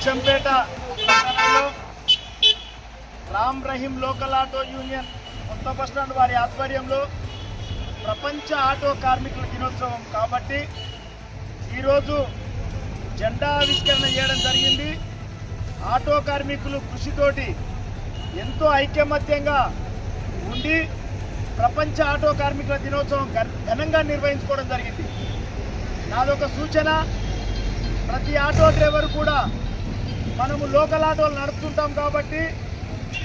అచ్చంపేట పట్టణంలో Ram Rahim local auto union కొత్త bus stand వారి ఆధ్వర్యంలో ప్రపంచ ఆటో కార్మికుల దినోత్సవం. కాబట్టి ఈరోజు జెండా ఆవిష్కరణ చేయడం జరిగింది. ఆటో కార్మికులు కృషితోటి ఎంతో ఐకమత్యంగా ఉండి ప్రపంచ ఆటో కార్మికుల దినోత్సవం ఘనంగా నిర్వహించుకోవడం జరిగింది. నాదొక సూచన ప్రతి ఆటో డ్రైవర్ కూడా మనము లోకల్ ఆటోలు నడుపుతుంటాం కాబట్టి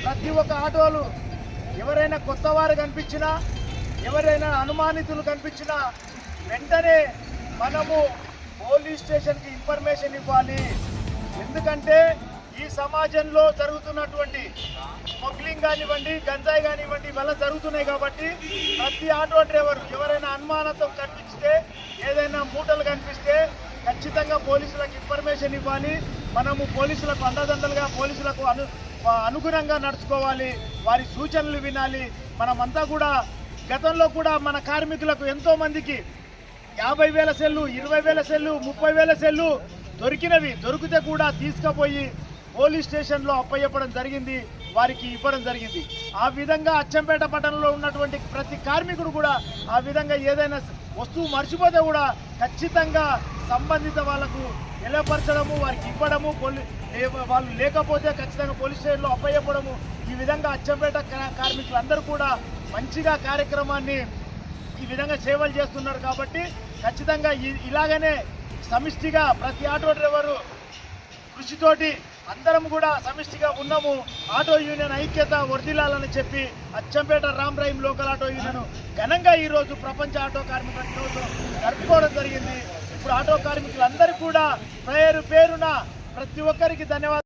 ప్రతి ఒక్క ఆటోలు ఎవరైనా కొత్త వారు కనిపించినా ఎవరైనా అనుమానితులు కనిపించినా వెంటనే మనము పోలీస్ స్టేషన్కి ఇన్ఫర్మేషన్ ఇవ్వాలి. ఎందుకంటే ఈ సమాజంలో జరుగుతున్నటువంటి స్మగ్లింగ్ కానివ్వండి గంజాయి కానివ్వండి ఇవల్ల జరుగుతున్నాయి కాబట్టి ప్రతి ఆటో డ్రైవర్ ఎవరైనా అనుమానంతో కనిపిస్తే ఏదైనా మూటలు కనిపిస్తే ఖచ్చితంగా పోలీసులకు ఇన్ఫర్మేషన్ ఇవ్వాలి. మనము పోలీసులకు అండదండలుగా పోలీసులకు అను అనుగుణంగా నడుచుకోవాలి. వారి సూచనలు వినాలి. మనమంతా కూడా గతంలో కూడా మన కార్మికులకు ఎంతోమందికి యాభై వేల సెల్లు ఇరవై వేల సెల్లు ముప్పై వేల సెల్లు దొరికినవి దొరికితే కూడా తీసుకుపోయి పోలీస్ స్టేషన్లో అప్పయ్యప్పడం జరిగింది. వారికి ఇవ్వడం జరిగింది. ఆ విధంగా అచ్చంపేట పట్టణంలో ఉన్నటువంటి ప్రతి కార్మికుడు కూడా ఆ విధంగా ఏదైనా వస్తువు మర్చిపోతే కూడా ఖచ్చితంగా సంబంధిత వాళ్ళకు నిలపరచడము వారికి ఇవ్వడము వాళ్ళు లేకపోతే ఖచ్చితంగా పోలీస్ స్టేషన్లో అప్పయ్యప్పడము ఈ విధంగా అచ్చంపేట కార్మికులందరూ కూడా మంచిగా కార్యక్రమాన్ని ఈ విధంగా సేవలు చేస్తున్నారు కాబట్టి ఖచ్చితంగా ఇలాగనే సమిష్టిగా ప్రతి ఆటో డ్రైవరు కృషితోటి అందరం కూడా సమిష్టిగా ఉన్నాము. ఆటో యూనియన్ ఐక్యత వర్ధిల్లాలని చెప్పి Achampet Ram local auto union ఘనంగా ఈరోజు ప్రపంచ ఆటో కార్మికుల దినోత్సవం జరుపుకోవడం జరిగింది. ఇప్పుడు ఆటో కార్మికులందరూ కూడా పేరు పేరున ప్రతి ఒక్కరికి ధన్యవాదాలు